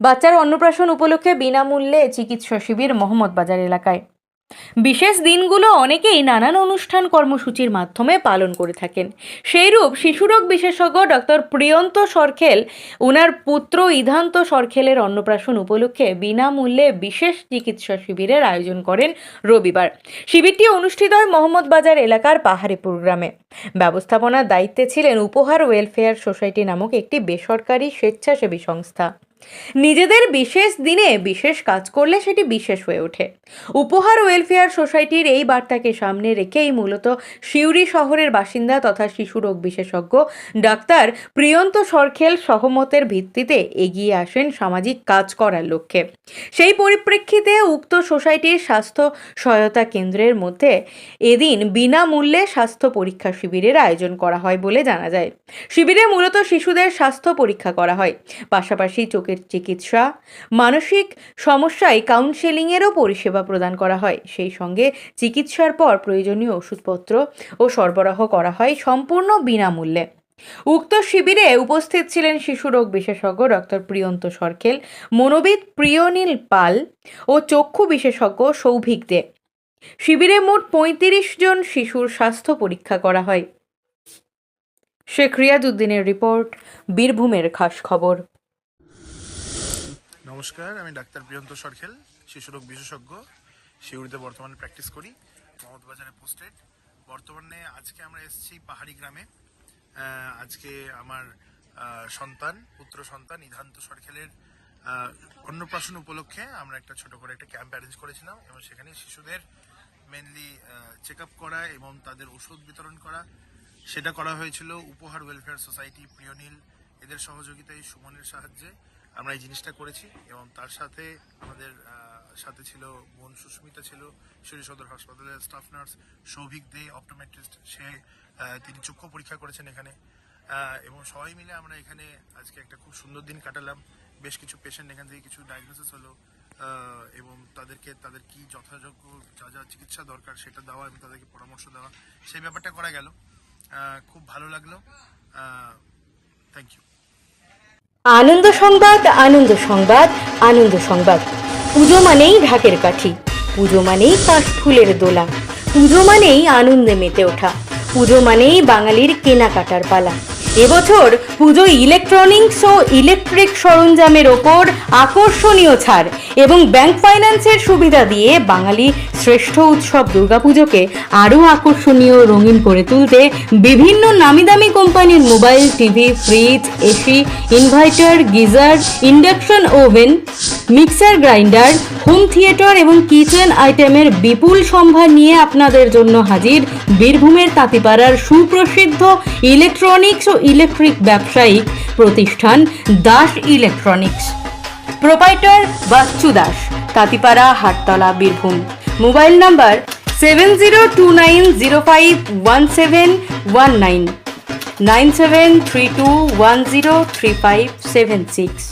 বাচ্চার অন্নপ্রাশন উপলক্ষে বিনামূল্যে চিকিৎসা শিবির মোহাম্মদ বাজার এলাকায়। বিশেষ দিনগুলো অনেকেই নানান অনুষ্ঠান কর্মসূচির মাধ্যমে পালন করে থাকেন। সেইরূপ শিশুরোগ বিশেষজ্ঞ ডক্টর প্রিয়ন্ত সরখেল ওনার পুত্র ইধান্ত সরখেলের অন্নপ্রাশন উপলক্ষে বিনামূল্যে বিশেষ চিকিৎসা শিবিরের আয়োজন করেন রবিবার। শিবিরটি অনুষ্ঠিত হয় মোহাম্মদ বাজার এলাকার পাহাড়িপুর গ্রামে। ব্যবস্থাপনার দায়িত্বে ছিলেন উপহার ওয়েলফেয়ার সোসাইটি নামক একটি বেসরকারি স্বেচ্ছাসেবী সংস্থা। নিজেদের বিশেষ দিনে বিশেষ কাজ করলে সেটি বিশেষ হয়ে ওঠে। উপহার ওয়েলফেয়ার সোসাইটির এই বার্তাকে সামনে রেখেই মূলত সিউড়ি শহরের বাসিন্দা তথা শিশুরোগ বিশেষজ্ঞ ডাক্তার প্রিয়ন্ত সরখেল সহমতের ভিত্তিতে এগিয়ে আসেন সামাজিক কাজ করার লক্ষ্যে। সেই পরিপ্রেক্ষিতে উক্ত সোসাইটির স্বাস্থ্য সহায়তা কেন্দ্রের মধ্যে এদিন বিনামূল্যে স্বাস্থ্য পরীক্ষা শিবিরের আয়োজন করা হয় বলে জানা যায়। শিবিরে মূলত শিশুদের স্বাস্থ্য পরীক্ষা করা হয়। পাশাপাশি চোখের চিকিৎসা, মানসিক সমস্যায় কাউন্সেলিংয়েরও পরিষেবা প্রদান করা হয়। সেই সঙ্গে চিকিৎসার পর প্রয়োজনীয় ওষুধপত্র ও সরবরাহ করা হয় সম্পূর্ণ বিনামূল্যে। উক্ত শিবিরে উপস্থিত ছিলেন শিশুরোগ বিশেষজ্ঞ ডক্টর প্রিয়ন্ত সরকেল মনোবিদ প্রিয়নীল পাল ও চক্ষু বিশেষজ্ঞ সৌভিক দে। শিবিরে মোট পঁয়ত্রিশ জন শিশুর স্বাস্থ্য পরীক্ষা করা হয়। শেখ রিয়াজউদ্দিনের রিপোর্ট, বীরভূমের খাস খবর। নমস্কার, আমি ডাক্তার প্রিয়ন্ত সরখেল শিশুরোগ বিশেষজ্ঞ, শিউড়িতে বর্তমানে প্র্যাকটিস করি মহম্মদবাজারে পোস্টেড বর্তমানে আজকে আমরা এসেছি পাহাড়ি গ্রামে। আজকে আমার সন্তান, পুত্র সন্তান ইধান্ত সরখেলের অন্নপ্রাশন উপলক্ষে আমরা একটা ছোট করে একটা ক্যাম্প অ্যারেঞ্জ করেছিলাম এবং সেখানে শিশুদের মেনলি চেক আপ করা এবং তাদের ওষুধ বিতরণ করা। সেটা করা হয়েছিল উপহার ওয়েলফেয়ার সোসাইটি প্রিয়নীল। এদের সহযোগিতায় সুমনের সাহায্যে। আমরা এই জিনিসটা করেছি এবং তার সাথে আমাদের সাথে ছিল বোন সুস্মিতা ছিল শিশু সদর হাসপাতালের staff nurse Souvik De optometrist সে তিনি চক্ষু পরীক্ষা করেছেন এখানে। এবং সবাই মিলে আমরা এখানে আজকে একটা খুব সুন্দর দিন কাটালাম। বেশ কিছু পেশেন্ট এখান থেকে কিছু ডায়াগনোসিস হলো এবং তাদেরকে, তাদের কি যথাযোগ্য যা যা চিকিৎসা দরকার সেটা দেওয়া এবং তাদেরকে পরামর্শ দেওয়া, সেই ব্যাপারটা করা গেল। খুব ভালো লাগল। থ্যাংক ইউ আনন্দ সংবাদ আনন্দ সংবাদ আনন্দ সংবাদ। পুজো মানেই ঢাকের কাঠি, পুজো মানেই কাশফুলের দোলা, পুজো মানেই আনন্দে মেতে ওঠা, পুজো মানেই বাঙালির কেনাকাটার পালা। এবছর পুজো ইলেকট্রনিক্স ও ইলেকট্রিক সরঞ্জামের ওপর আকর্ষণীয় ছাড় এবং ব্যাংক ফাইন্যান্সের সুবিধা দিয়ে বাঙালি শ্রেষ্ঠ উৎসব দুর্গাপুজোকে আরও আকর্ষণীয় রঙিন করে তুলতে বিভিন্ন নামি দামি কোম্পানির mobile, TV fridge AC inverter geyser induction oven mixer grinder home theatre এবং কিচেন আইটেমের বিপুল সম্ভার নিয়ে আপনাদের জন্য হাজির বীরভূমের তাঁতিপাড়ার সুপ্রসিদ্ধ ইলেকট্রনিক্স ও ইলেকট্রিক ব্যবসায়িক প্রতিষ্ঠান Das electronics proprietor Bachchu Das, তাঁতিপাড়া, Hattala, Birbhum. Mobile number seven zero two nine zero five one seven one nine nine seven three two one zero three five seven six.